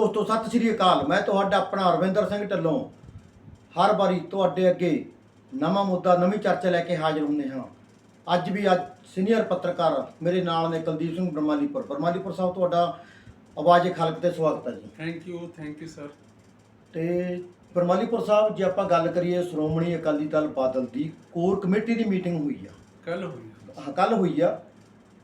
ਦੋਸਤੋ ਸਤਿ ਸ੍ਰੀ ਅਕਾਲ। ਮੈਂ ਤੁਹਾਡਾ ਆਪਣਾ ਅਰਵਿੰਦਰ ਸਿੰਘ ਢੱਲੋਂ। ਹਰ ਵਾਰੀ ਤੁਹਾਡੇ ਅੱਗੇ ਨਵਾਂ ਮੁੱਦਾ ਨਵੀਂ ਚਰਚਾ ਲੈ ਕੇ ਹਾਜ਼ਰ ਹੁੰਦੇ ਹਾਂ। ਅੱਜ ਵੀ ਅੱਜ ਸੀਨੀਅਰ ਪੱਤਰਕਾਰ ਮੇਰੇ ਨਾਲ ਨੇ ਕੁਲਦੀਪ ਸਿੰਘ ਬਰਮਾਲੀਪੁਰ। ਬਰਮਾਲੀਪੁਰ ਸਾਹਿਬ ਤੁਹਾਡਾ ਆਵਾਜ਼ ਖਲਕ ਤੇ ਸਵਾਗਤ ਹੈ ਜੀ। Thank you thank you sir ਤੇ ਬਰਮਾਲੀਪੁਰ ਸਾਹਿਬ ਜੇ ਆਪਾਂ ਗੱਲ ਕਰੀਏ ਸ਼੍ਰੋਮਣੀ ਅਕਾਲੀ ਦਲ ਬਾਦਲ ਦੀ ਕੋਰ ਕਮੇਟੀ ਦੀ ਮੀਟਿੰਗ ਹੋਈ ਆ। ਕੱਲ ਹੋਈ ਕੱਲ ਹੋਈ ਆ।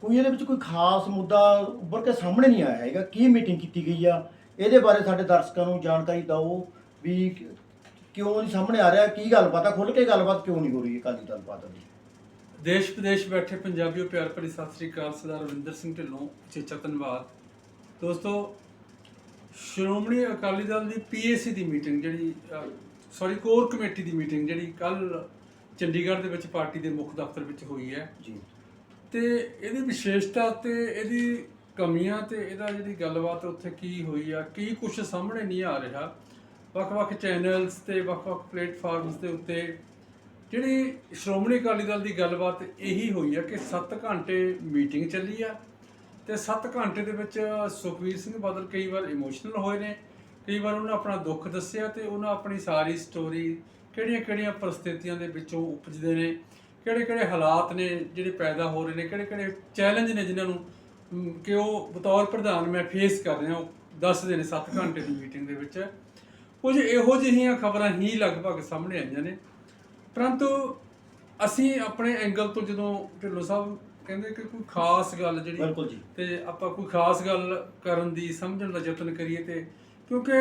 ਕੋਈ ਇਹਦੇ ਵਿੱਚ ਕੋਈ ਖਾਸ ਮੁੱਦਾ ਉੱਭਰ ਕੇ ਸਾਹਮਣੇ ਨਹੀਂ ਆਇਆ ਹੈਗਾ। ਕੀ ਮੀਟਿੰਗ ਕੀਤੀ ਗਈ ਆ? ਇਹਦੇ ਬਾਰੇ ਸਾਡੇ ਦਰਸ਼ਕਾਂ ਨੂੰ ਜਾਣਕਾਰੀ ਦਿਓ ਵੀ ਕਿਉਂ ਨਹੀਂ ਸਾਹਮਣੇ ਆ ਰਿਹਾ ਕੀ ਗੱਲਬਾਤ ਆ ਖੁੱਲ ਕੇ ਗੱਲਬਾਤ ਕਿਉਂ ਨਹੀਂ ਹੋ ਰਹੀ ਅਕਾਲੀ ਦਲ ਬਾਦਲ ਦੀ? ਦੇਸ਼ ਵਿਦੇਸ਼ ਬੈਠੇ ਪੰਜਾਬੀਓ ਪਿਆਰ ਭਰੀ ਸਤਿ ਸ੍ਰੀ ਅਕਾਲ ਸਰਦਾਰ ਰਵਿੰਦਰ ਸਿੰਘ ਢਿੱਲੋਂ ਚੇਚਾ ਧੰਨਵਾਦ ਦੋਸਤੋ ਸ਼੍ਰੋਮਣੀ ਅਕਾਲੀ ਦਲ ਦੀ ਪੀਏਸੀ ਦੀ ਮੀਟਿੰਗ ਜਿਹੜੀ ਸੌਰੀ ਕੋਰ ਕਮੇਟੀ ਦੀ ਮੀਟਿੰਗ ਜਿਹੜੀ ਕੱਲ ਚੰਡੀਗੜ੍ਹ ਦੇ ਵਿੱਚ ਪਾਰਟੀ ਦੇ ਮੁੱਖ ਦਫ਼ਤਰ ਵਿੱਚ ਹੋਈ ਹੈ। ਜੀ। ਤੇ ਇਹਦੀ ਵਿਸ਼ੇਸ਼ਤਾ ਤੇ ਇਹਦੀ ਕਮੀਆਂ ਤੇ ਇਹਦਾ ਜਿਹੜੀ ਗੱਲਬਾਤ ਉੱਥੇ ਕੀ ਹੋਈ ਆ, ਕੀ ਕੁਝ ਸਾਹਮਣੇ ਨਹੀਂ ਆ ਰਿਹਾ। ਵੱਖ-ਵੱਖ ਚੈਨਲਸ ਤੇ, ਵੱਖ-ਵੱਖ ਪਲੇਟਫਾਰਮਸ ਦੇ ਉੱਤੇ ਜਿਹੜੀ ਸ਼੍ਰੋਮਣੀ ਅਕਾਲੀ ਦਲ ਦੀ ਗੱਲਬਾਤ ਇਹੀ ਹੋਈ ਆ ਕਿ 7 ਘੰਟੇ ਮੀਟਿੰਗ ਚੱਲੀ ਆ ਤੇ 7 ਘੰਟੇ ਦੇ ਵਿੱਚ ਸੁਖਵੀਰ ਸਿੰਘ ਬਾਦਲ ਕਈ ਵਾਰ ਇਮੋਸ਼ਨਲ ਹੋਏ ਨੇ, ਕਈ ਵਾਰ ਉਹਨਾਂ ਆਪਣਾ ਦੁੱਖ ਦੱਸਿਆ ਤੇ ਉਹਨਾਂ ਆਪਣੀ ਸਾਰੀ ਸਟੋਰੀ ਕਿਹੜੀਆਂ-ਕਿਹੜੀਆਂ ਪਰਿਸਥਿਤੀਆਂ ਦੇ ਵਿੱਚੋਂ ਉਪਜਦੇ ਨੇ, ਕਿਹੜੇ-ਕਿਹੜੇ ਹਾਲਾਤ ਨੇ ਜਿਹੜੇ ਪੈਦਾ ਹੋ ਰਹੇ ਨੇ, ਕਿਹੜੇ-ਕਿਹੜੇ ਚੈਲੰਜ ਨੇ ਜਿਨ੍ਹਾਂ ਨੂੰ ਕਿ ਉਹ ਬਤੌਰ ਪ੍ਰਧਾਨ ਮੈਂ ਫੇਸ ਕਰ ਰਿਹਾ ਉਹ ਦੱਸਦੇ ਨੇ 7 ਘੰਟੇ ਦੀ ਮੀਟਿੰਗ ਦੇ ਵਿੱਚ। ਕੁਝ ਇਹੋ ਜਿਹੀਆਂ ਖਬਰਾਂ ਹੀ ਲਗਭਗ ਸਾਹਮਣੇ ਆਈਆਂ ਨੇ। ਪਰੰਤੂ ਅਸੀਂ ਆਪਣੇ ਐਂਗਲ ਤੋਂ ਜਦੋਂ ਢਿੱਲੋਂ ਸਾਹਿਬ ਕਹਿੰਦੇ ਕਿ ਕੋਈ ਖਾਸ ਗੱਲ ਜਿਹੜੀ ਬਿਲਕੁਲ ਜੀ। ਤੇ ਆਪਾਂ ਕੋਈ ਖਾਸ ਗੱਲ ਕਰਨ ਦੀ ਸਮਝਣ ਦਾ ਯਤਨ ਕਰੀਏ ਤੇ ਕਿਉਂਕਿ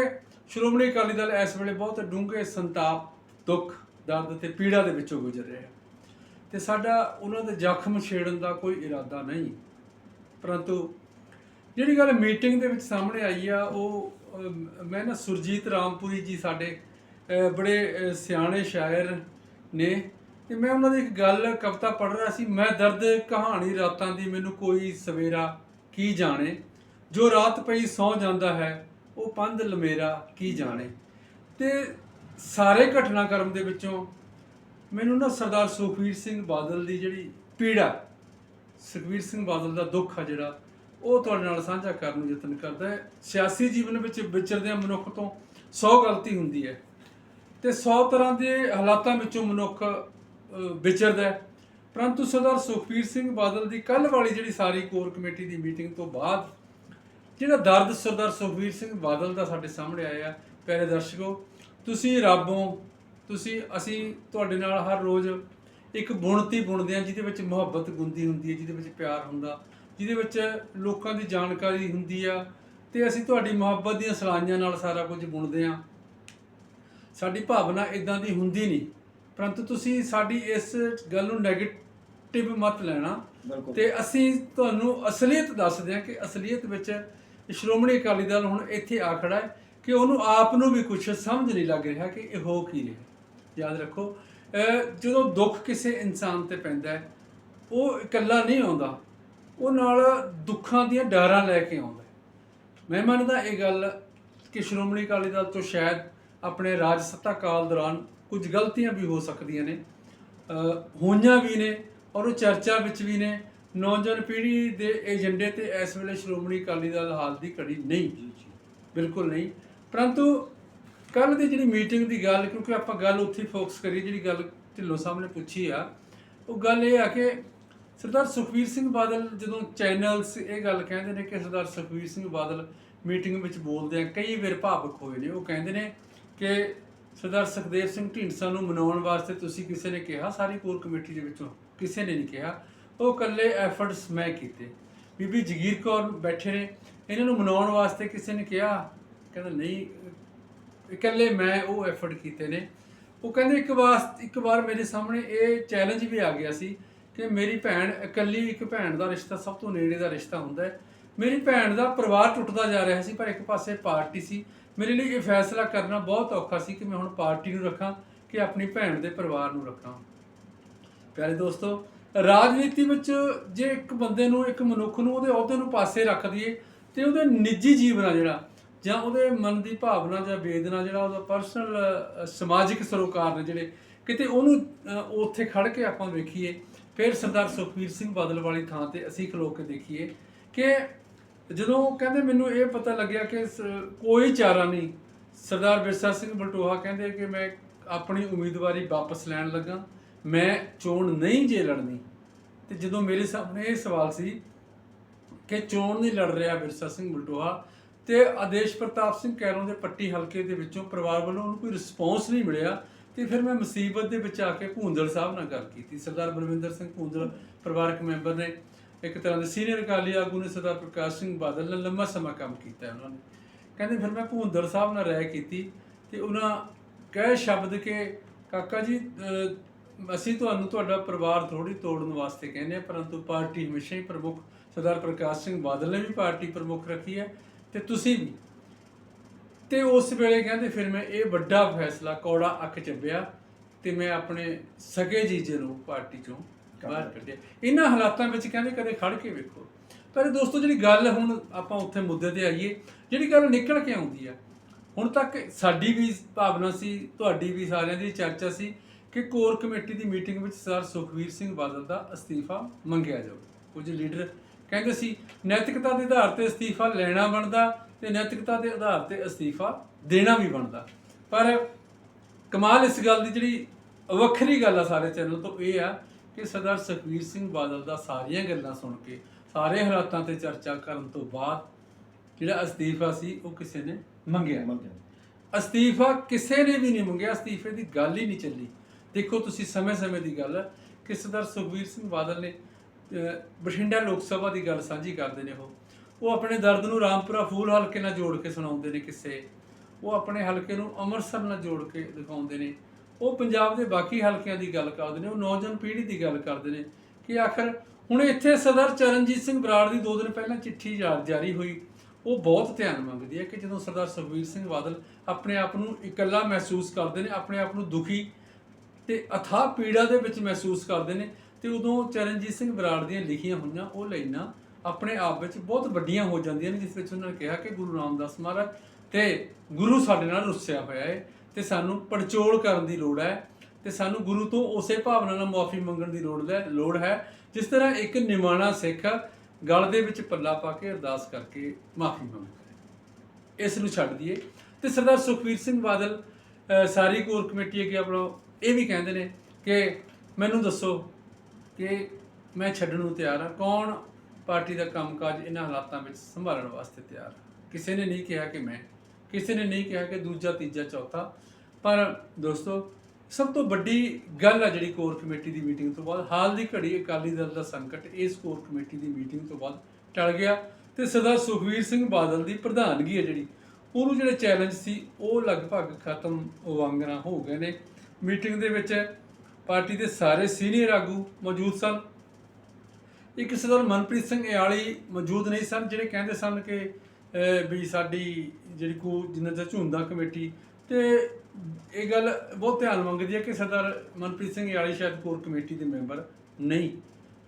ਸ਼੍ਰੋਮਣੀ ਅਕਾਲੀ ਦਲ ਇਸ ਵੇਲੇ ਬਹੁਤ ਡੂੰਘੇ ਸੰਤਾਪ ਦੁੱਖ ਦਰਦ ਤੇ ਪੀੜਾ ਦੇ ਵਿੱਚੋਂ ਗੁਜ਼ਰ ਰਿਹਾ ਤੇ ਸਾਡਾ ਉਹਨਾਂ ਦੇ ਜ਼ਖਮ ਛੇੜਨ ਦਾ ਕੋਈ ਇਰਾਦਾ ਨਹੀਂ। ਪਰੰਤੂ ਜਿਹੜੀ ਗੱਲ ਮੀਟਿੰਗ ਦੇ ਵਿੱਚ ਸਾਹਮਣੇ ਆਈ ਆ, ਉਹ ਮੈਂ ਨਾ ਸੁਰਜੀਤ ਰਾਮਪੁਰੀ ਜੀ ਸਾਡੇ ਬੜੇ ਸਿਆਣੇ ਸ਼ਾਇਰ ਨੇ ਤੇ ਮੈਂ ਉਹਨਾਂ ਦੀ ਇੱਕ ਗੱਲ, ਕਵਿਤਾ ਪੜ੍ਹ ਰਿਹਾ ਸੀ। ਮੈਂ ਦਰਦ ਕਹਾਣੀ ਰਾਤਾਂ ਦੀ ਮੈਨੂੰ ਕੋਈ ਸਵੇਰਾ ਕੀ ਜਾਣੇ? ਜੋ ਰਾਤ ਪਈ ਸੌ ਜਾਂਦਾ ਹੈ, ਉਹ ਪੰਧ ਲਮੇਰਾ ਕੀ ਜਾਣੇ? ਤੇ ਸਾਰੇ ਘਟਨਾਕ੍ਰਮ ਦੇ ਵਿੱਚੋਂ ਮੈਨੂੰ ਨਾ ਸਰਦਾਰ ਸੁਖਵੀਰ ਸਿੰਘ ਬਾਦਲ ਦੀ ਜਿਹੜੀ ਪੀੜਾ ਸੁਖਵੀਰ ਸਿੰਘ ਬਾਦਲ ਦਾ ਦੁੱਖ ਆ ਜਿਹੜਾ, ਉਹ ਤੁਹਾਡੇ ਨਾਲ ਸਾਂਝਾ ਕਰਨ ਨੂੰ ਯਤਨ ਕਰਦਾ ਹੈ। ਸਿਆਸੀ ਜੀਵਨ ਵਿੱਚ ਵਿਚਰਦਿਆਂ ਮਨੁੱਖ ਤੋਂ 100 ਗਲਤੀ ਹੁੰਦੀ ਹੈ ਤੇ 100 ਤਰ੍ਹਾਂ ਦੇ ਹਾਲਾਤਾਂ ਵਿੱਚੋਂ ਮਨੁੱਖ ਵਿਚਰਦਾ ਹੈ। ਪਰੰਤੂ ਸਰਦਾਰ ਸੁਖਵੀਰ ਸਿੰਘ ਬਾਦਲ ਦੀ ਕੱਲ ਵਾਲੀ ਜਿਹੜੀ ਸਾਰੀ ਕੋਰ ਕਮੇਟੀ ਦੀ ਮੀਟਿੰਗ ਤੋਂ ਬਾਅਦ, ਜਿਹੜਾ ਦਰਦ ਸਰਦਾਰ ਸੁਖਵੀਰ ਸਿੰਘ ਬਾਦਲ ਦਾ ਸਾਡੇ ਸਾਹਮਣੇ ਆਇਆ, ਪਿਆਰੇ ਦਰਸ਼ਕੋ, ਤੁਸੀਂ ਰੱਬ ਹੋ, ਤੁਸੀਂ, ਅਸੀਂ ਤੁਹਾਡੇ ਨਾਲ ਹਰ ਰੋਜ਼ ਇੱਕ ਬੁਣਤੀ ਬੁਣਦੇ ਹਾਂ ਜਿਹਦੇ ਵਿੱਚ ਮੁਹੱਬਤ ਗੁੰਦੀ ਹੁੰਦੀ ਹੈ ਜਿਹਦੇ ਵਿੱਚ ਪਿਆਰ ਹੁੰਦਾ ਜਿਹਦੇ ਵਿੱਚ ਲੋਕਾਂ ਦੀ ਜਾਣਕਾਰੀ ਹੁੰਦੀ ਆ ਤੇ ਅਸੀਂ ਤੁਹਾਡੀ ਮੁਹੱਬਤ ਦੀਆਂ ਸਲਾਈਆਂ ਨਾਲ ਸਾਰਾ ਕੁਝ ਬੁਣਦੇ ਹਾਂ ਸਾਡੀ ਭਾਵਨਾ ਇਦਾਂ ਦੀ ਹੁੰਦੀ ਨਹੀਂ ਪਰੰਤੂ ਤੁਸੀਂ ਸਾਡੀ ਇਸ ਗੱਲ ਨੂੰ 네ਗੇਟਿਵ ਮਤ ਲੈਣਾ। ਤੇ ਅਸੀਂ ਤੁਹਾਨੂੰ ਅਸਲੀਅਤ ਦੱਸਦੇ ਹਾਂ ਕਿ ਅਸਲੀਅਤ ਵਿੱਚ ਸ਼੍ਰੋਮਣੀ ਅਕਾਲੀ ਦਲ ਹੁਣ ਇੱਥੇ ਆ ਖੜਾ ਹੈ ਕਿ ਉਹਨੂੰ ਆਪ ਨੂੰ ਵੀ ਕੁਝ ਸਮਝ ਨਹੀਂ ਲੱਗ ਰਿਹਾ ਕਿ ਇਹ ਹੋ ਕੀ ਰਿਹਾ। ਯਾਦ ਰੱਖੋ ਜਦੋਂ ਦੁੱਖ ਕਿਸੇ ਇਨਸਾਨ ਤੇ ਪੈਂਦਾ ਹੈ, ਉਹ ਇਕੱਲਾ ਨਹੀਂ ਆਉਂਦਾ। ਉਹ ਨਾਲ ਦੁੱਖਾਂ ਦੀਆਂ ਡਾਰਾਂ ਲੈ ਕੇ ਆਉਂਦਾ ਮੈਂ ਮੰਨਦਾ ਇਹ ਗੱਲ ਕਿ ਸ਼੍ਰੋਮਣੀ ਅਕਾਲੀ ਦਲ ਤੋਂ ਸ਼ਾਇਦ ਆਪਣੇ ਰਾਜ ਸੱਤਾ ਕਾਲ ਦੌਰਾਨ ਕੁਝ ਗਲਤੀਆਂ ਵੀ ਹੋ ਸਕਦੀਆਂ ਨੇ। ਹੋਈਆਂ ਵੀ ਨੇ ਔਰ ਉਹ ਚਰਚਾ ਵਿੱਚ ਵੀ ਨੇ। ਨੌਜਵਾਨ ਪੀੜ੍ਹੀ ਦੇ ਏਜੰਡੇ ਤੇ ਇਸ ਵੇਲੇ ਸ਼੍ਰੋਮਣੀ ਅਕਾਲੀ ਦਲ ਹਾਲ ਦੀ ਘੜੀ ਨਹੀਂ। ਬਿਲਕੁਲ ਨਹੀਂ। ਪਰੰਤੂ ਕੱਲ ਦੀ ਜਿਹੜੀ ਮੀਟਿੰਗ ਦੀ ਗੱਲ, ਕਿਉਂਕਿ ਆਪਾਂ ਗੱਲ ਉੱਥੇ ਫੋਕਸ ਕਰੀ ਜਿਹੜੀ ਗੱਲ ਢਿੱਲੋਂ ਸਾਹਿਬ ਨੇ ਪੁੱਛੀ ਆ, ਉਹ ਗੱਲ ਇਹ ਆ ਕਿ ਸਰਦਾਰ ਸੁਖਵੀਰ ਸਿੰਘ ਬਾਦਲ ਜਦੋਂ ਚੈਨਲਸ ਇਹ ਗੱਲ ਕਹਿੰਦੇ ਨੇ ਕਿ ਸਰਦਾਰ ਸੁਖਵੀਰ ਸਿੰਘ ਬਾਦਲ ਮੀਟਿੰਗ ਵਿੱਚ ਬੋਲਦੇ ਆ, ਕਈ ਵਾਰ ਭਾਵਕ ਹੋਏ ਨੇ। ਉਹ ਕਹਿੰਦੇ ਨੇ ਕਿ ਸਰਦਾਰ ਸੁਖਦੇਵ ਸਿੰਘ ਢੀਂਡਸਾ ਨੂੰ ਮਨਾਉਣ ਵਾਸਤੇ ਤੁਸੀਂ ਕਿਸੇ ਨੇ ਕਿਹਾ, ਸਾਰੀ ਕੋਰ ਕਮੇਟੀ ਦੇ ਵਿੱਚੋਂ ਕਿਸੇ ਨੇ ਨਹੀਂ ਕਿਹਾ। ਉਹ ਇਕੱਲੇ ਐਫਰਟਸ ਮੈਂ ਕੀਤੇ। ਬੀਬੀ ਜਗੀਰ ਕੌਰ ਬੈਠੇ ਨੇ, ਇਹਨਾਂ ਨੂੰ ਮਨਾਉਣ ਵਾਸਤੇ ਕਿਸੇ ਨੇ ਕਿਹਾ? ਕਹਿੰਦਾ, ਨਹੀਂ ਇਕੱਲੇ ਮੈਂ ਉਹ ਐਫਰਟ ਕੀਤੇ ਨੇ। ਉਹ ਕਹਿੰਦੇ ਇੱਕ ਵਾਰ ਇੱਕ ਵਾਰ ਮੇਰੇ ਸਾਹਮਣੇ ਇਹ ਚੈਲੰਜ ਵੀ ਆ ਗਿਆ ਸੀ ਕਿ ਮੇਰੀ ਭੈਣ ਇਕੱਲੀ ਇੱਕ ਭੈਣ ਦਾ ਰਿਸ਼ਤਾ, ਸਭ ਤੋਂ ਨੇੜੇ ਦਾ ਰਿਸ਼ਤਾ ਹੁੰਦਾ ਹੈ। ਮੇਰੀ ਭੈਣ ਦਾ ਪਰਿਵਾਰ ਟੁੱਟਦਾ ਜਾ ਰਿਹਾ ਸੀ, ਪਰ ਇੱਕ ਪਾਸੇ ਪਾਰਟੀ ਸੀ। ਮੇਰੇ ਲਈ ਇਹ ਫੈਸਲਾ ਕਰਨਾ ਬਹੁਤ ਔਖਾ ਸੀ ਕਿ ਮੈਂ ਹੁਣ ਪਾਰਟੀ ਨੂੰ ਰੱਖਾਂ ਕਿ ਆਪਣੀ ਭੈਣ ਦੇ ਪਰਿਵਾਰ ਨੂੰ ਰੱਖਾਂ। ਪਿਆਰੇ ਦੋਸਤੋ, ਰਾਜਨੀਤੀ ਵਿੱਚ ਜੇ ਇੱਕ ਬੰਦੇ ਨੂੰ, ਇੱਕ ਮਨੁੱਖ ਨੂੰ ਉਹਦੇ ਅਹੁਦੇ ਨੂੰ ਪਾਸੇ ਰੱਖ ਦਈਏ ਤੇ ਉਹਦੇ ਨਿੱਜੀ ਜੀਵਨ ਆ ਜਿਹੜਾ ਜਾਂ ਉਹਦੇ ਮਨ ਦੀ ਭਾਵਨਾ ਜਾਂ ਵੇਦਨਾ ਜਿਹੜਾ ਉਹਦਾ ਪਰਸਨਲ ਸਮਾਜਿਕ ਸਰੋਕਾਰ ਨੇ ਜਿਹੜੇ ਕਿਤੇ ਉਹਨੂੰ ਉੱਥੇ ਖੜ ਕੇ ਆਪਾਂ ਵੇਖੀਏ, ਫਿਰ ਸਰਦਾਰ ਸੁਖਵੀਰ ਸਿੰਘ ਬਾਦਲ ਵਾਲੀ ਥਾਂ ਤੇ ਅਸੀਂ ਖਲੋ ਕੇ ਦੇਖੀਏ ਕਿ ਜਦੋਂ ਕਹਿੰਦੇ ਮੈਨੂੰ ਇਹ ਪਤਾ ਲੱਗਿਆ ਕਿ ਕੋਈ ਚਾਰਾ ਨਹੀਂ, ਸਰਦਾਰ ਬਿਰਸਾ ਸਿੰਘ ਬਲਟੋਹਾ ਕਹਿੰਦੇ ਕਿ ਮੈਂ ਆਪਣੀ ਉਮੀਦਵਾਰੀ ਵਾਪਸ ਲੈਣ ਲੱਗਾ, ਮੈਂ ਚੋਣ ਨਹੀਂ ਜੇ ਲੜਨੀ। ਤੇ ਜਦੋਂ ਮੇਰੇ ਸਾਹਮਣੇ ਇਹ ਸਵਾਲ ਸੀ ਕਿ ਚੋਣ ਨਹੀਂ ਲੜ ਰਿਹਾ ਬਿਰਸਾ ਸਿੰਘ ਬਲਟੋਹਾ ਤੇ ਆਦੇਸ਼ ਪ੍ਰਤਾਪ ਸਿੰਘ ਕੈਰੋਂ ਦੇ ਪੱਟੀ ਹਲਕੇ ਦੇ ਵਿੱਚੋਂ ਪਰਿਵਾਰ ਵੱਲੋਂ ਉਹਨੂੰ ਕੋਈ ਰਿਸਪੌਂਸ ਨਹੀਂ ਮਿਲਿਆ ਤੇ ਫਿਰ ਮੈਂ ਮੁਸੀਬਤ ਦੇ ਵਿੱਚ ਆ ਕੇ ਭੂੰਦਲ ਸਾਹਿਬ ਨਾਲ ਗੱਲ ਕੀਤੀ। ਸਰਦਾਰ ਬਲਵਿੰਦਰ ਸਿੰਘ ਭੂੰਦਲ ਪਰਿਵਾਰਕ ਮੈਂਬਰ ਨੇ ਇੱਕ ਤਰ੍ਹਾਂ ਦੇ ਸੀਨੀਅਰ ਅਕਾਲੀ ਆਗੂ ਨੇ ਸਰਦਾਰ ਪ੍ਰਕਾਸ਼ ਸਿੰਘ ਬਾਦਲ ਨਾਲ ਲੰਮਾ ਸਮਾਂ ਕੰਮ ਕੀਤਾ ਉਹਨਾਂ ਨੇ। ਕਹਿੰਦੇ ਫਿਰ ਮੈਂ ਭੂੰਦਲ ਸਾਹਿਬ ਨਾਲ ਰਾਏ ਕੀਤੀ ਤੇ ਉਹਨਾਂ ਕਹੇ ਸ਼ਬਦ ਕਿ, ਕਾਕਾ ਜੀ ਅਸੀਂ ਤੁਹਾਨੂੰ ਤੁਹਾਡਾ ਪਰਿਵਾਰ ਥੋੜੀ ਤੋੜਨ ਵਾਸਤੇ ਕਹਿੰਦੇ ਆ ਪਰੰਤੂ ਪਾਰਟੀ ਹਮੇਸ਼ਾ ਹੀ ਪ੍ਰਮੁੱਖ ਸਰਦਾਰ ਪ੍ਰਕਾਸ਼ ਸਿੰਘ ਬਾਦਲ ਨੇ ਵੀ ਪਾਰਟੀ ਪ੍ਰਮੁੱਖ ਰੱਖੀ ਹੈ। ਤੇ ਤੁਸੀਂ ਵੀ ਤੇ ਉਸ ਵੇਲੇ ਕਹਿੰਦੇ ਫਿਰ ਮੈਂ ਇਹ ਵੱਡਾ ਫੈਸਲਾ ਕੌੜਾ ਅੱਖ ਚੱਬਿਆ ਤੇ ਮੈਂ ਆਪਣੇ ਸਕੇ ਜੀਜੇ ਨੂੰ ਪਾਰਟੀ ਚੋਂ ਬਾਹਰ ਕੱਢਿਆ। ਇਹਨਾਂ ਹਾਲਾਤਾਂ ਵਿੱਚ ਕਹਿੰਦੇ ਕਦੇ ਖੜ ਕੇ ਵੇਖੋ। ਪਰ ਦੋਸਤੋ ਜਿਹੜੀ ਗੱਲ ਹੁਣ ਆਪਾਂ ਉੱਥੇ ਮੁੱਦੇ ਤੇ ਆਈਏ ਜਿਹੜੀ ਗੱਲ ਨਿਕਲ ਕੇ ਆਉਂਦੀ ਆ ਹੁਣ ਤੱਕ ਸਾਡੀ ਵੀ ਭਾਵਨਾ ਸੀ ਤੁਹਾਡੀ ਵੀ ਸਾਰਿਆਂ ਦੀ ਚਰਚਾ ਸੀ ਕਿ ਕੋਰ ਕਮੇਟੀ ਦੀ ਮੀਟਿੰਗ ਵਿੱਚ ਸਰ ਸੁਖਵੀਰ ਸਿੰਘ ਬਾਦਲ ਦਾ ਅਸਤੀਫਾ ਮੰਗਿਆ ਜਾਵੇ। ਕੁਝ ਲੀਡਰ ਕਹਿੰਦੇ ਸੀ ਨੈਤਿਕਤਾ ਦੇ ਆਧਾਰ ਤੇ ਅਸਤੀਫਾ ਲੈਣਾ ਬਣਦਾ ਤੇ ਨੈਤਿਕਤਾ ਦੇ ਆਧਾਰ ਤੇ ਅਸਤੀਫਾ ਦੇਣਾ ਵੀ ਬਣਦਾ। ਪਰ ਕਮਾਲ ਇਸ ਗੱਲ ਦੀ ਜਿਹੜੀ ਵੱਖਰੀ ਗੱਲ ਆ ਸਾਰੇ ਚੈਨਲ ਤੋਂ ਇਹ ਆ ਕਿ ਸਰਦਾਰ ਸੁਖਵੀਰ ਸਿੰਘ ਬਾਦਲ ਦਾ ਸਾਰੀਆਂ ਗੱਲਾਂ ਸੁਣ ਕੇ ਸਾਰੇ ਹਾਲਾਤਾਂ ਤੇ ਚਰਚਾ ਕਰਨ ਤੋਂ ਬਾਅਦ ਜਿਹੜਾ ਅਸਤੀਫਾ ਸੀ ਉਹ ਕਿਸੇ ਨੇ ਮੰਗਿਆ। ਮੰਗਿਆ। ਅਸਤੀਫਾ ਕਿਸੇ ਨੇ ਵੀ ਨਹੀਂ ਮੰਗਿਆ ਅਸਤੀਫੇ ਦੀ ਗੱਲ ਹੀ ਨਹੀਂ ਚੱਲੀ। ਦੇਖੋ ਤੁਸੀਂ ਸਮੇਂ-ਸਮੇਂ ਦੀ ਗੱਲ ਹੈ ਕਿ ਸਰਦਾਰ ਸੁਖਵੀਰ ਸਿੰਘ ਬਾਦਲ ਨੇ ਬਠਿੰਡਾ ਲੋਕ ਸਭਾ ਦੀ ਗੱਲ ਸਾਂਝੀ ਕਰਦੇ ਨੇ ਉਹ। ਉਹ ਆਪਣੇ ਦਰਦ ਨੂੰ ਰਾਮਪੁਰਾ ਫੂਲ ਹਲਕੇ ਨਾਲ ਜੋੜ ਕੇ ਸੁਣਾਉਂਦੇ ਨੇ ਕਿਸੇ। ਉਹ ਆਪਣੇ ਹਲਕੇ ਨੂੰ ਅੰਮ੍ਰਿਤਸਰ ਨਾਲ ਜੋੜ ਕੇ ਦਿਖਾਉਂਦੇ ਨੇ। ਉਹ ਪੰਜਾਬ ਦੇ ਬਾਕੀ ਹਲਕਿਆਂ ਦੀ ਗੱਲ ਕਰਦੇ ਨੇ। ਉਹ ਨੌਜਵਾਨ ਪੀੜ੍ਹੀ ਦੀ ਗੱਲ ਕਰਦੇ ਨੇ ਕਿ ਆਖਰ ਹੁਣ ਇੱਥੇ ਸਰਦਾਰ ਚਰਨਜੀਤ ਸਿੰਘ ਬਰਾੜ ਦੀ ਦੋ ਦਿਨ ਪਹਿਲਾਂ ਚਿੱਠੀ ਜਾ- ਜਾਰੀ ਹੋਈ। ਉਹ ਬਹੁਤ ਧਿਆਨ ਮੰਗਦੀ ਹੈ ਕਿ ਜਦੋਂ ਸਰਦਾਰ ਸੁਖਬੀਰ ਸਿੰਘ ਬਾਦਲ ਆਪਣੇ ਆਪ ਨੂੰ ਇਕੱਲਾ ਮਹਿਸੂਸ ਕਰਦੇ ਨੇ, ਆਪਣੇ ਆਪ ਨੂੰ ਦੁਖੀ ਤੇ ਅਥਾਹ ਪੀੜਾ ਦੇ ਵਿੱਚ ਮਹਿਸੂਸ ਕਰਦੇ ਨੇ ਤੇ ਉਦੋਂ ਚਰਨਜੀਤ ਸਿੰਘ ਬਰਾੜ ਦੀਆਂ ਲਿਖੀਆਂ ਹੋਈਆਂ ਉਹ ਲਾਈਨਾਂ ਆਪਣੇ ਆਪ ਵਿੱਚ ਬਹੁਤ ਵੱਡੀਆਂ ਹੋ ਜਾਂਦੀਆਂ ਨੇ, ਜਿਸ ਵਿੱਚ ਉਹਨਾਂ ਨੇ ਕਿਹਾ ਕਿ ਗੁਰੂ ਰਾਮਦਾਸ ਮਹਾਰਾਜ ਤੇ ਗੁਰੂ ਸਾਡੇ ਨਾਲ ਰੁੱਸਿਆ ਹੋਇਆ ਹੈ ਤੇ ਸਾਨੂੰ ਪੜਚੋਲ ਕਰਨ ਦੀ ਲੋੜ ਹੈ ਤੇ ਸਾਨੂੰ ਗੁਰੂ ਤੋਂ ਉਸੇ ਭਾਵਨਾ ਨਾਲ ਮਾਫੀ ਮੰਗਣ ਦੀ ਲੋੜ ਹੈ ਲੋੜ ਹੈ, ਜਿਸ ਤਰ੍ਹਾਂ ਇੱਕ ਨਿਮਾਣਾ ਸਿੱਖ ਗਲ ਦੇ ਵਿੱਚ ਪੱਲਾ ਪਾ ਕੇ ਅਰਦਾਸ ਕਰਕੇ ਮਾਫੀ ਮੰਗਦਾ ਇਸ ਨੂੰ ਛੱਡ ਦਈਏ। ਤੇ ਸਰਦਾਰ ਸੁਖਵੀਰ ਸਿੰਘ ਬਾਦਲ ਸਾਰੀ ਕੋਰ ਕਮੇਟੀ ਅੱਗੇ ਆਪਣਾ ਇਹ ਵੀ ਕਹਿੰਦੇ ਨੇ ਕਿ ਮੈਨੂੰ ਦੱਸੋ ਕਿ ਮੈਂ ਛੱਡਣ ਨੂੰ ਤਿਆਰ ਹਾਂ। ਕੌਣ ਪਾਰਟੀ ਦਾ ਕੰਮਕਾਜ ਇਹਨਾਂ ਹਾਲਾਤਾਂ ਵਿੱਚ ਸੰਭਾਲਣ ਵਾਸਤੇ ਤਿਆਰ ਕਿਸੇ ਨੇ ਨਹੀਂ ਕਿਹਾ ਕਿ ਮੈਂ, ਕਿਸੇ ਨੇ ਨਹੀਂ ਕਿਹਾ ਕਿ ਦੂਜਾ, ਤੀਜਾ, ਚੌਥਾ। ਪਰ ਦੋਸਤੋ, ਸਭ ਤੋਂ ਵੱਡੀ ਗੱਲ ਆ ਜਿਹੜੀ ਕੋਰ ਕਮੇਟੀ ਦੀ ਮੀਟਿੰਗ ਤੋਂ ਬਾਅਦ, ਹਾਲ ਦੀ ਘੜੀ ਅਕਾਲੀ ਦਲ ਦਾ ਸੰਕਟ ਇਸ ਕੋਰ ਕਮੇਟੀ ਦੀ ਮੀਟਿੰਗ ਤੋਂ ਬਾਅਦ ਟਲ ਗਿਆ ਤੇ ਸਰਦਾਰ ਸੁਖਵੀਰ ਸਿੰਘ ਬਾਦਲ ਦੀ ਪ੍ਰਧਾਨਗੀ ਹੈ ਜਿਹੜੀ, ਉਹਨੂੰ ਜਿਹੜੇ ਚੈਲੰਜ ਸੀ, ਉਹ ਲਗਭਗ ਖਤਮ ਵਾਂਗਣਾ ਹੋ ਗਏ ਨੇ। ਮੀਟਿੰਗ ਦੇ ਵਿੱਚ ਪਾਰਟੀ ਦੇ ਸਾਰੇ ਸੀਨੀਅਰ ਆਗੂ ਮੌਜੂਦ ਸਨ। ਇੱਕ ਸਰਦਾਰ ਮਨਪ੍ਰੀਤ ਸਿੰਘ ਇਆਲੀ ਮੌਜੂਦ ਨਹੀਂ ਸਨ, ਜਿਹੜੇ ਕਹਿੰਦੇ ਸਨ ਕਿ ਵੀ ਸਾਡੀ ਜਿਹੜੀ ਕੋ ਜਿੰਨਾ ਚਿਰ ਝੁੰਦਾ ਕਮੇਟੀ, ਤੇ ਇਹ ਗੱਲ ਬਹੁਤ ਧਿਆਨ ਮੰਗਦੀ ਹੈ ਕਿ ਸਰਦਾਰ ਮਨਪ੍ਰੀਤ ਸਿੰਘ ਇਆਲੀ ਸ਼ਾਇਦ ਕੋਰ ਕਮੇਟੀ ਦੇ ਮੈਂਬਰ ਨਹੀਂ।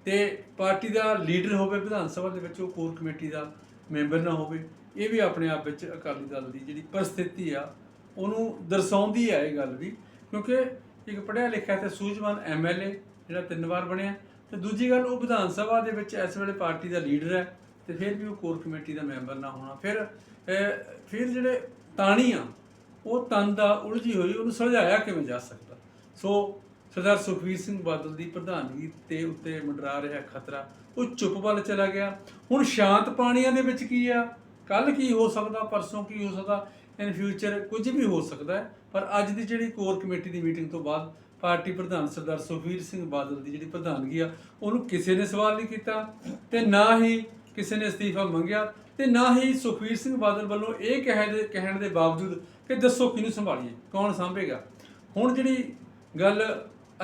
ਤੇ ਪਾਰਟੀ ਦਾ ਲੀਡਰ ਹੋਵੇ, ਵਿਧਾਨ ਸਭਾ ਦੇ ਵਿੱਚ ਉਹ ਕੋਰ ਕਮੇਟੀ ਦਾ ਮੈਂਬਰ ਨਾ ਹੋਵੇ, ਇਹ ਵੀ ਆਪਣੇ ਆਪ ਵਿੱਚ ਅਕਾਲੀ ਦਲ ਦੀ ਜਿਹੜੀ ਪਰਿਸਥਿਤੀ ਆ, ਉਹਨੂੰ ਦਰਸਾਉਂਦੀ ਹੈ ਇਹ ਗੱਲ ਵੀ, ਕਿਉਂਕਿ ਇੱਕ ਪੜ੍ਹਿਆ ਲਿਖਿਆ ਤੇ ਸੂਝਵਾਨ ਐਮਐਲਏ ਜਿਹੜਾ ਤਿੰਨ ਵਾਰ ਬਣਿਆ ਤੇ ਦੂਜੀ ਗੱਲ ਉਹ ਵਿਧਾਨ ਸਭਾ ਦੇ ਵਿੱਚ ਇਸ ਵੇਲੇ ਪਾਰਟੀ ਦਾ ਲੀਡਰ ਹੈ ਤੇ ਫਿਰ ਵੀ ਉਹ ਕੋਰ ਕਮੇਟੀ ਦਾ ਮੈਂਬਰ ਨਾ ਹੋਣਾ। ਫਿਰ ਫਿਰ ਜਿਹੜੇ ਤਾਣੀ ਆ, ਉਹ ਤਨ ਦਾ ਉਲਝੀ ਹੋਈ, ਉਹਨੂੰ ਸੁਲਝਾਇਆ ਕਿਵੇਂ ਜਾ ਸਕਦਾ? ਸੋ ਸਰਦਾਰ ਸੁਖਵੀਰ ਸਿੰਘ ਬਾਦਲ ਦੀ ਪ੍ਰਧਾਨਗੀ ਤੇ ਉੱਤੇ ਮੰਡਰਾ ਰਿਹਾ ਖਤਰਾ, ਉਹ ਚੁੱਪ ਵੱਲ ਚਲਾ ਗਿਆ। ਹੁਣ ਸ਼ਾਂਤ ਪਾਣੀਆਂ ਦੇ ਵਿੱਚ ਕੀ ਆ? ਕੱਲ ਕੀ ਹੋ ਸਕਦਾ? ਪਰਸੋਂ ਕੀ ਹੋ ਸਕਦਾ? ਇਨ ਫਿਊਚਰ ਕੁਝ ਵੀ ਹੋ ਸਕਦਾ ਹੈ, ਪਰ ਅੱਜ ਦੀ ਜਿਹੜੀ ਕੋਰ ਕਮੇਟੀ ਦੀ ਮੀਟਿੰਗ ਤੋਂ ਬਾਅਦ ਪਾਰਟੀ ਪ੍ਰਧਾਨ ਸਰਦਾਰ ਸੁਖਵੀਰ ਸਿੰਘ ਬਾਦਲ ਦੀ ਜਿਹੜੀ ਪ੍ਰਧਾਨਗੀ ਆ, ਉਹਨੂੰ ਕਿਸੇ ਨੇ ਸਵਾਲ ਨਹੀਂ ਕੀਤਾ ਤੇ ਨਾ ਹੀ ਕਿਸੇ ਨੇ ਅਸਤੀਫਾ ਮੰਗਿਆ ਤੇ ਨਾ ਹੀ ਸੁਖਵੀਰ ਸਿੰਘ ਬਾਦਲ ਵੱਲੋਂ ਇਹ ਕਹਿ ਦੇ ਕਹਿਣ ਦੇ ਬਾਵਜੂਦ ਕਿ ਦੱਸੋ ਕਿਹਨੂੰ ਸੰਭਾਲੀਏ, ਕੌਣ ਸੰਭੇਗਾ? ਹੁਣ ਜਿਹੜੀ ਗੱਲ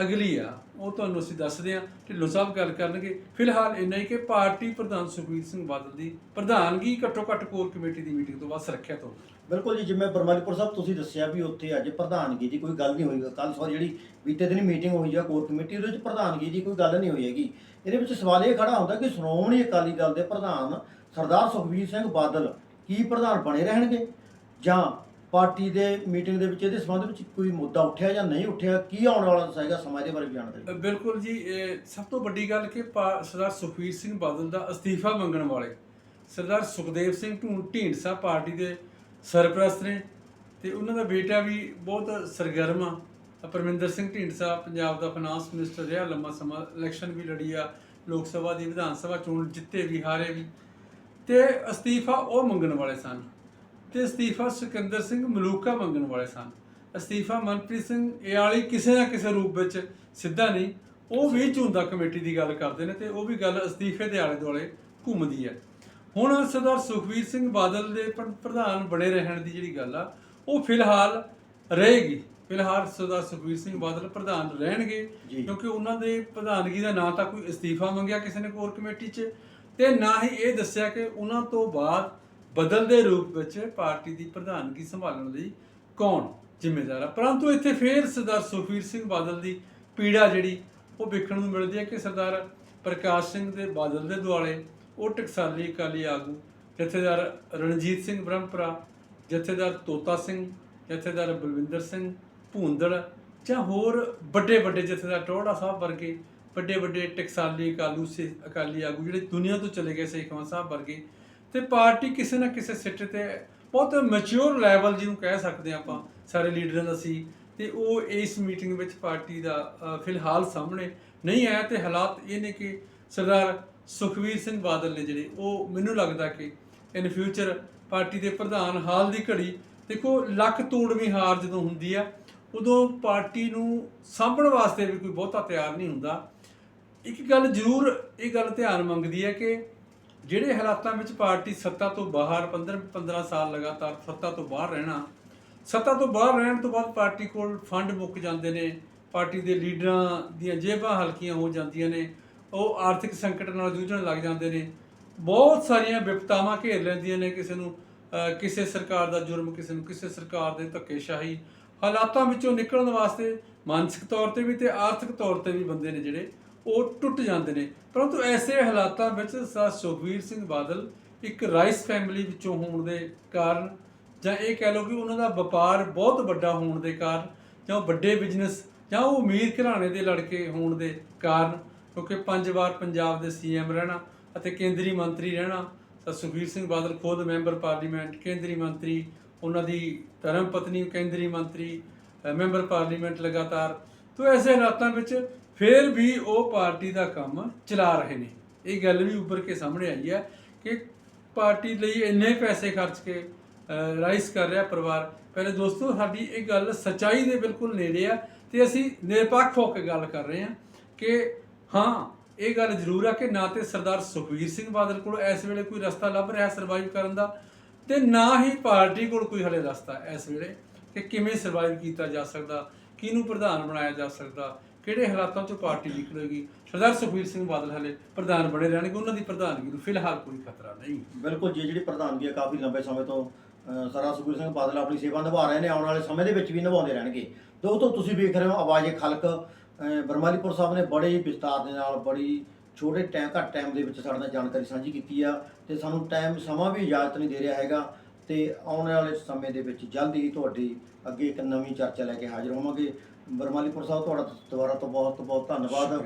ਅਗਲੀ ਆ, ਉਹ ਤੁਹਾਨੂੰ ਅਸੀਂ ਦੱਸਦੇ ਹਾਂ, ਢਿੱਲੋਂ ਸਾਹਿਬ ਗੱਲ ਕਰਨਗੇ। ਫਿਲਹਾਲ ਇੰਨਾ ਹੀ ਕਿ ਪਾਰਟੀ ਪ੍ਰਧਾਨ ਸੁਖਵੀਰ ਸਿੰਘ ਬਾਦਲ ਦੀ ਪ੍ਰਧਾਨਗੀ ਘੱਟੋ ਘੱਟ ਕੋਰ ਕਮੇਟੀ ਦੀ ਮੀਟਿੰਗ ਤੋਂ ਬਾਅਦ ਸੁਰੱਖਿਅਤ ਹੋ ਬਿਲਕੁਲ ਜੀ, ਜਿਵੇਂ ਬਰਮਾਲੀਪੁਰ ਸਾਹਿਬ ਤੁਸੀਂ ਦੱਸਿਆ ਵੀ ਉੱਥੇ ਅੱਜ ਪ੍ਰਧਾਨਗੀ ਦੀ ਕੋਈ ਗੱਲ ਨਹੀਂ ਹੋਈ ਕੱਲ ਸੌਰੀ ਜਿਹੜੀ ਬੀਤੇ ਦਿਨ ਮੀਟਿੰਗ ਹੋਈ ਆ ਕੋਰ ਕਮੇਟੀ, ਉਹਦੇ ਵਿੱਚ ਪ੍ਰਧਾਨਗੀ ਦੀ ਕੋਈ ਗੱਲ ਨਹੀਂ ਹੋਈ ਹੈਗੀ। ਇਹਦੇ ਵਿੱਚ ਸਵਾਲ ਇਹ ਖੜਾ ਹੁੰਦਾ ਕਿ ਸ਼੍ਰੋਮਣੀ ਅਕਾਲੀ ਦਲ ਦੇ ਪ੍ਰਧਾਨ ਸਰਦਾਰ ਸੁਖਬੀਰ ਸਿੰਘ ਬਾਦਲ ਕੀ ਪ੍ਰਧਾਨ ਬਣੇ ਰਹਿਣਗੇ? ਜਾਂ ਪਾਰਟੀ ਦੇ ਮੀਟਿੰਗ ਦੇ ਵਿੱਚ ਇਹਦੇ ਸੰਬੰਧ ਵਿੱਚ ਕੋਈ ਮੁੱਦਾ ਉੱਠਿਆ ਜਾਂ ਨਹੀਂ ਉੱਠਿਆ? ਕੀ ਆਉਣ ਵਾਲਾ ਦੱਸੇਗਾ ਸਮਾਂ ਇਹਦੇ ਬਾਰੇ ਵੀ ਜਾਣਦੇ ਬਿਲਕੁਲ ਜੀ, ਇਹ ਸਭ ਤੋਂ ਵੱਡੀ ਗੱਲ ਕਿ ਪਾ- ਸਰਦਾਰ ਸੁਖਬੀਰ ਸਿੰਘ ਬਾਦਲ ਦਾ ਅਸਤੀਫਾ ਮੰਗਣ ਵਾਲੇ ਸਰਦਾਰ ਸੁਖਦੇਵ ਸਿੰਘ ਢੂੰ- ਢੀਂਡਸਾ ਪਾਰਟੀ ਦੇ ਸਰਪ੍ਰਸਤ ਨੇ ਤੇ ਉਹਨਾਂ ਦਾ ਬੇਟਾ ਵੀ ਬਹੁਤ ਸਰਗਰਮ ਆ। ਪਰਮਿੰਦਰ ਸਿੰਘ ਢੀਂਡਸਾ ਪੰਜਾਬ ਦਾ ਫਾਈਨਾਂਸ ਮਿਨਿਸਟਰ ਰਿਹਾ। ਲੰਮਾ ਸਮਾਂ ਇਲੈਕਸ਼ਨ ਵੀ ਲੜੀ ਆ, ਲੋਕ ਸਭਾ ਦੀ, ਵਿਧਾਨ ਸਭਾ ਚੋਣ ਜਿੱਤੇ ਵੀ, ਹਾਰੇ ਵੀ। ਤੇ ਅਸਤੀਫਾ ਉਹ ਮੰਗਣ ਵਾਲੇ ਸਨ। ਤੇ ਅਸਤੀਫਾ ਸਿਕੰਦਰ ਸਿੰਘ ਮਲੂਕਾ ਮੰਗਣ ਵਾਲੇ ਸਨ। ਅਸਤੀਫਾ ਮਨਪ੍ਰੀਤ ਸਿੰਘ ਇਆਲੀ ਕਿਸੇ ਨਾ ਕਿਸੇ ਰੂਪ ਵਿੱਚ ਸਿੱਧਾ ਨਹੀਂ, ਉਹ ਵੀ ਝੁੰਦਾ ਕਮੇਟੀ ਦੀ ਗੱਲ ਕਰਦੇ ਨੇ ਤੇ ਉਹ ਵੀ ਗੱਲ ਅਸਤੀਫੇ ਦੇ ਆਲੇ ਦੁਆਲੇ ਘੁੰਮਦੀ ਹੈ। ਹੁਣ ਸਰਦਾਰ ਸੁਖਵੀਰ ਸਿੰਘ ਬਾਦਲ ਦੇ ਪ੍ਰ- ਪ੍ਰਧਾਨ ਬਣੇ ਰਹਿਣ ਦੀ ਜਿਹੜੀ ਗੱਲ ਆ ਉਹ ਫਿਲਹਾਲ ਰਹੇਗੀ ਫਿਲਹਾਲ ਸਰਦਾਰ ਸੁਖਵੀਰ ਸਿੰਘ ਬਾਦਲ ਪ੍ਰਧਾਨ ਰਹਿਣਗੇ। ਕਿਉਂਕਿ ਉਹਨਾਂ ਦੇ ਪ੍ਰਧਾਨਗੀ ਦਾ ਨਾ ਤਾਂ ਕੋਈ ਅਸਤੀਫਾ ਮੰਗਿਆ ਕਿਸੇ ਨੇ ਕੋਰ ਕਮੇਟੀ 'ਚ ਤੇ ਨਾ ਹੀ ਇਹ ਦੱਸਿਆ ਕਿ ਉਹਨਾਂ ਤੋਂ ਬਾਅਦ ਬਦਲਦੇ ਰੂਪ ਵਿੱਚ ਪਾਰਟੀ ਦੀ ਪ੍ਰਧਾਨਗੀ ਸੰਭਾਲਣ ਲਈ ਕੌਣ ਜ਼ਿੰਮੇਦਾਰ ਹੈ ਪਰੰਤੂ ਇੱਥੇ ਫੇਰ ਸਰਦਾਰ ਸੁਖਵੀਰ ਸਿੰਘ ਬਾਦਲ ਦੀ ਪੀੜਾ ਜਿਹੜੀ ਉਹ ਵੇਖਣ ਨੂੰ ਮਿਲਦੀ ਹੈ ਕਿ ਸਰਦਾਰ ਪ੍ਰਕਾਸ਼ ਸਿੰਘ ਦੇ ਬਾਦਲ ਦੇ ਦੁਆਲੇ ਉਹ ਟਕਸਾਲੀ ਅਕਾਲੀ ਆਗੂ, ਜਥੇਦਾਰ ਰਣਜੀਤ ਸਿੰਘ ਬ੍ਰਹਮਪੁਰਾ, ਜਥੇਦਾਰ ਤੋਤਾ ਸਿੰਘ, ਜਥੇਦਾਰ ਬਲਵਿੰਦਰ ਸਿੰਘ ਭੂੰਦੜ ਜਾਂ ਹੋਰ ਵੱਡੇ ਵੱਡੇ ਜਥੇਦਾਰ ਟੋੜਾ ਸਾਹਿਬ ਵਰਗੇ ਵੱਡੇ ਵੱਡੇ ਟਕਸਾਲੀ ਅਕਾਲੂ ਸੇ, ਅਕਾਲੀ ਆਗੂ ਜਿਹੜੇ ਦੁਨੀਆ ਤੋਂ ਚਲੇ ਗਏ ਸੇਖਵਾਂ ਸਾਹਿਬ ਵਰਗੇ ਤੇ ਪਾਰਟੀ ਕਿਸੇ ਨਾ ਕਿਸੇ ਸਿੱਟੇ ਤੇ ਬਹੁਤ ਮੈਚੁਰ ਲੈਵਲ ਜਿਹਨੂੰ ਕਹਿ ਸਕਦੇ ਹਾਂ ਆਪਾਂ, ਸਾਰੇ ਲੀਡਰਾਂ ਦਾ ਸੀ ਤੇ ਉਹ ਇਸ ਮੀਟਿੰਗ ਵਿੱਚ ਪਾਰਟੀ ਦਾ ਫਿਲਹਾਲ ਸਾਹਮਣੇ ਨਹੀਂ ਆਇਆ ਤੇ ਹਾਲਾਤ ਇਹ ਨੇ ਕਿ ਸਰਦਾਰ ਸੁਖਵੀਰ ਸਿੰਘ ਬਾਦਲ ਨੇ ਜਿਹੜੇ, ਉਹ ਮੈਨੂੰ ਲੱਗਦਾ ਕਿ ਇਨ ਫਿਊਚਰ ਪਾਰਟੀ ਦੇ ਪ੍ਰਧਾਨ ਹਾਲ ਦੀ ਘੜੀ, ਦੇਖੋ ਲੱਕ ਤੋੜਵੀਂ ਹਾਰ ਜਦੋਂ ਹੁੰਦੀ ਆ, ਉਦੋਂ ਪਾਰਟੀ ਨੂੰ ਸਾਂਭਣ ਵਾਸਤੇ ਵੀ ਕੋਈ ਬਹੁਤਾ ਤਿਆਰ ਨਹੀਂ ਹੁੰਦਾ। ਇੱਕ ਗੱਲ ਜ਼ਰੂਰ ਇਹ ਗੱਲ ਧਿਆਨ ਮੰਗਦੀ ਹੈ ਕਿ ਜਿਹੜੇ ਹਾਲਾਤਾਂ ਵਿੱਚ ਪਾਰਟੀ ਸੱਤਾ ਤੋਂ ਬਾਹਰ 15 15 ਸਾਲ ਲਗਾਤਾਰ ਸੱਤਾ ਤੋਂ ਬਾਹਰ ਰਹਿਣਾ, ਸੱਤਾ ਤੋਂ ਬਾਹਰ ਰਹਿਣ ਤੋਂ ਬਾਅਦ ਪਾਰਟੀ ਕੋਲ ਫੰਡ ਮੁੱਕ ਜਾਂਦੇ ਨੇ, ਪਾਰਟੀ ਦੇ ਲੀਡਰਾਂ ਦੀਆਂ ਜੇਬਾਂ ਹਲਕੀਆਂ ਹੋ ਜਾਂਦੀਆਂ ਨੇ ਉਹ ਆਰਥਿਕ ਸੰਕਟ ਨਾਲ ਜੂਝਣ ਲੱਗ ਜਾਂਦੇ ਨੇ। ਬਹੁਤ ਸਾਰੀਆਂ ਵਿਪਤਾਵਾਂ ਘੇਰ ਲੈਂਦੀਆਂ ਨੇ ਕਿਸੇ ਨੂੰ ਕਿਸੇ ਸਰਕਾਰ ਦਾ ਜੁਰਮ, ਕਿਸੇ ਨੂੰ ਕਿਸੇ ਸਰਕਾਰ ਦੇ ਧੱਕੇਸ਼ਾਹੀ। ਹਾਲਾਤਾਂ ਵਿੱਚੋਂ ਨਿਕਲਣ ਵਾਸਤੇ ਮਾਨਸਿਕ ਤੌਰ ਤੇ ਵੀ ਤੇ ਆਰਥਿਕ ਤੌਰ ਤੇ ਵੀ ਬੰਦੇ ਨੇ ਜਿਹੜੇ, ਉਹ ਟੁੱਟ ਜਾਂਦੇ ਨੇ। ਪਰੰਤੂ ਐਸੇ ਹਾਲਾਤਾਂ ਵਿੱਚ ਸਰ ਸੁਖਵੀਰ ਸਿੰਘ ਬਾਦਲ ਇੱਕ ਰਾਈਸ ਫੈਮਿਲੀ ਵਿੱਚੋਂ ਹੋਣ ਦੇ ਕਾਰਨ ਜਾਂ ਇਹ ਕਹਿ ਲਓ ਕਿ ਉਹਨਾਂ ਦਾ ਵਪਾਰ ਬਹੁਤ ਵੱਡਾ ਹੋਣ ਦੇ ਕਾਰਨ ਜਾਂ ਉਹ ਵੱਡੇ ਬਿਜ਼ਨਸ ਜਾਂ ਉਹ ਅਮੀਰ ਘਰਾਣੇ ਦੇ ਲੜਕੇ ਹੋਣ ਦੇ ਕਾਰਨ ਕਿਉਂਕਿ ਪੰਜ ਵਾਰ ਪੰਜਾਬ ਦੇ ਸੀਐਮ ਰਹਿਣਾ ਅਤੇ ਕੇਂਦਰੀ ਮੰਤਰੀ ਰਹਿਣਾ ਤਾਂ ਸੁਖਵੀਰ ਸਿੰਘ ਬਾਦਲ ਖੁਦ ਮੈਂਬਰ ਪਾਰਲੀਮੈਂਟ ਕੇਂਦਰੀ ਮੰਤਰੀ ਉਹਨਾਂ ਦੀ ਧਰਮ ਪਤਨੀ ਕੇਂਦਰੀ ਮੰਤਰੀ ਮੈਂਬਰ ਪਾਰਲੀਮੈਂਟ ਲਗਾਤਾਰ। ਤੋਂ ਐਸੇ ਹਾਲਾਤਾਂ ਵਿੱਚ ਫਿਰ ਵੀ ਉਹ ਪਾਰਟੀ ਦਾ ਕੰਮ ਚਲਾ ਰਹੇ ਨੇ। ਇਹ ਗੱਲ ਵੀ ਉੱਭਰ ਕੇ ਸਾਹਮਣੇ ਆਈ ਹੈ ਕਿ ਪਾਰਟੀ ਲਈ ਇੰਨੇ ਪੈਸੇ ਖਰਚ ਕੇ ਅ, ਰਾਈਸ ਕਰ ਰਿਹਾ ਪਰਿਵਾਰ। ਪਹਿਲੇ ਦੋਸਤੋ ਸਾਡੀ ਇਹ ਗੱਲ ਸਚਾਈ ਦੇ ਬਿਲਕੁਲ ਨੇੜੇ ਆ ਤੇ ਅਸੀਂ ਨਿਰਪੱਖ ਹੋ ਕੇ ਗੱਲ ਕਰ ਰਹੇ ਹਾਂ ਕਿ ਹਾਂ, ਇਹ ਗੱਲ ਜ਼ਰੂਰ ਆ ਕਿ ਨਾ ਤੇ ਸਰਦਾਰ ਸੁਖਵੀਰ ਸਿੰਘ ਬਾਦਲ ਕੋਲ ਇਸ ਵੇਲੇ ਕੋਈ ਰਸਤਾ ਲੱਭ ਰਿਹਾ ਸਰਵਾਈਵ ਕਰਨ ਦਾ ਤੇ ਨਾ ਹੀ ਪਾਰਟੀ ਕੋਲ ਕੋਈ ਹਲੇ ਰਸਤਾ ਇਸ ਵੇਲੇ ਕਿ ਕਿਵੇਂ ਸਰਵਾਈਵ ਕੀਤਾ ਜਾ ਸਕਦਾ, ਕਿਹਨੂੰ ਪ੍ਰਧਾਨ ਬਣਾਇਆ ਜਾ ਸਕਦਾ, ਕਿਹੜੇ ਹਾਲਾਤਾਂ 'ਚੋਂ ਪਾਰਟੀ ਨਿਕਲੇਗੀ। ਸਰਦਾਰ ਸੁਖਵੀਰ ਸਿੰਘ ਬਾਦਲ ਹਲੇ ਪ੍ਰਧਾਨ ਬਣੇ ਰਹਿਣਗੇ, ਉਹਨਾਂ ਦੀ ਪ੍ਰਧਾਨਗੀ ਨੂੰ ਫਿਲਹਾਲ ਕੋਈ ਖਤਰਾ ਨਹੀਂ। ਬਿਲਕੁਲ, ਜੀ ਜਿਹੜੀ ਪ੍ਰਧਾਨਗੀ ਹੈ ਕਾਫੀ ਲੰਬੇ ਸਮੇਂ ਤੋਂ ਸਰਦਾਰ ਸੁਖਬੀਰ ਸਿੰਘ ਬਾਦਲ ਆਪਣੀ ਸੇਵਾ ਨਿਭਾ ਰਹੇ ਨੇ, ਆਉਣ ਵਾਲੇ ਸਮੇਂ ਦੇ ਵਿੱਚ ਵੀ ਨਿਭਾਉਂਦੇ ਰਹਿਣਗੇ। ਦੋਸਤੋ ਤੁਸੀਂ ਵੇਖ ਰਹੇ ਹੋ ਆਵਾਜ਼ ਖਲਕ ਬਰਮਾਲੀਪੁਰ ਸਾਹਿਬ ਨੇ ਬੜੇ ਹੀ ਵਿਸਤਾਰ ਦੇ ਨਾਲ ਬੜੀ ਛੋਟੇ ਟਾਈਮ ਘੱਟ ਟਾਈਮ ਦੇ ਵਿੱਚ ਸਾਡੇ ਨਾਲ ਜਾਣਕਾਰੀ ਸਾਂਝੀ ਕੀਤੀ ਆ ਤੇ ਸਾਨੂੰ ਟਾਈਮ ਸਮਾਂ ਵੀ ਇਜਾਜ਼ਤ ਨਹੀਂ ਦੇ ਰਿਹਾ ਹੈਗਾ ਤੇ ਆਉਣ ਵਾਲੇ ਸਮੇਂ ਦੇ ਵਿੱਚ ਜਲਦੀ ਹੀ ਤੁਹਾਡੀ ਅੱਗੇ ਇੱਕ ਨਵੀਂ ਚਰਚਾ ਲੈ ਕੇ ਹਾਜ਼ਰ ਹੋਵਾਂਗੇ ਬਰਮਾਲੀਪੁਰ ਸਾਹਿਬ ਤੁਹਾਡਾ ਦੁਬਾਰਾ ਤੋਂ ਬਹੁਤ ਬਹੁਤ ਧੰਨਵਾਦ।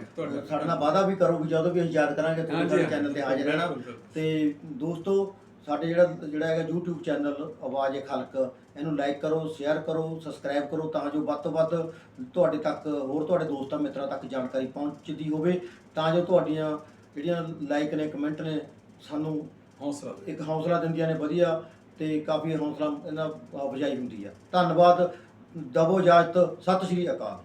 ਸਾਡੇ ਨਾਲ ਵਾਅਦਾ ਵੀ ਕਰੋ ਵੀ ਜਦੋਂ ਵੀ ਅਸੀਂ ਯਾਦ ਕਰਾਂਗੇ ਤੁਹਾਡੇ ਚੈਨਲ ਤੇ ਹਾਜ਼ਰ ਰਹਿਣਾ। ਤੇ ਦੋਸਤੋ ਸਾਡੇ ਜਿਹੜਾ ਜਿਹੜਾ ਹੈਗਾ YouTube ਚੈਨਲ ਆਵਾਜ਼ ਏ ਖਲਕ ਇਹਨੂੰ ਲਾਈਕ ਕਰੋ ਸ਼ੇਅਰ ਕਰੋ ਸਬਸਕ੍ਰਾਈਬ ਕਰੋ ਤਾਂ ਜੋ ਵੱਧ ਤੋਂ ਵੱਧ ਤੁਹਾਡੇ ਤੱਕ ਹੋਰ ਤੁਹਾਡੇ ਦੋਸਤਾਂ ਮਿੱਤਰਾਂ ਤੱਕ ਜਾਣਕਾਰੀ ਪਹੁੰਚਦੀ ਹੋਵੇ। ਤਾਂ ਜੋ ਤੁਹਾਡੀਆਂ ਜਿਹੜੀਆਂ ਲਾਈਕ ਨੇ ਕਮੈਂਟ ਨੇ ਸਾਨੂੰ ਹੌਸਲਾ। ਇੱਕ ਹੌਸਲਾ ਦਿੰਦੀਆਂ ਨੇ ਵਧੀਆ ਤੇ ਕਾਫੀ ਹੌਸਲਾ ਇਹਨਾਂ ਅਫਜਾਈ ਹੁੰਦੀ ਆ। ਧੰਨਵਾਦ ਦਬੋ ਇਜਾਜ਼ਤ ਸਤਿ ਸ਼੍ਰੀ ਅਕਾਲ।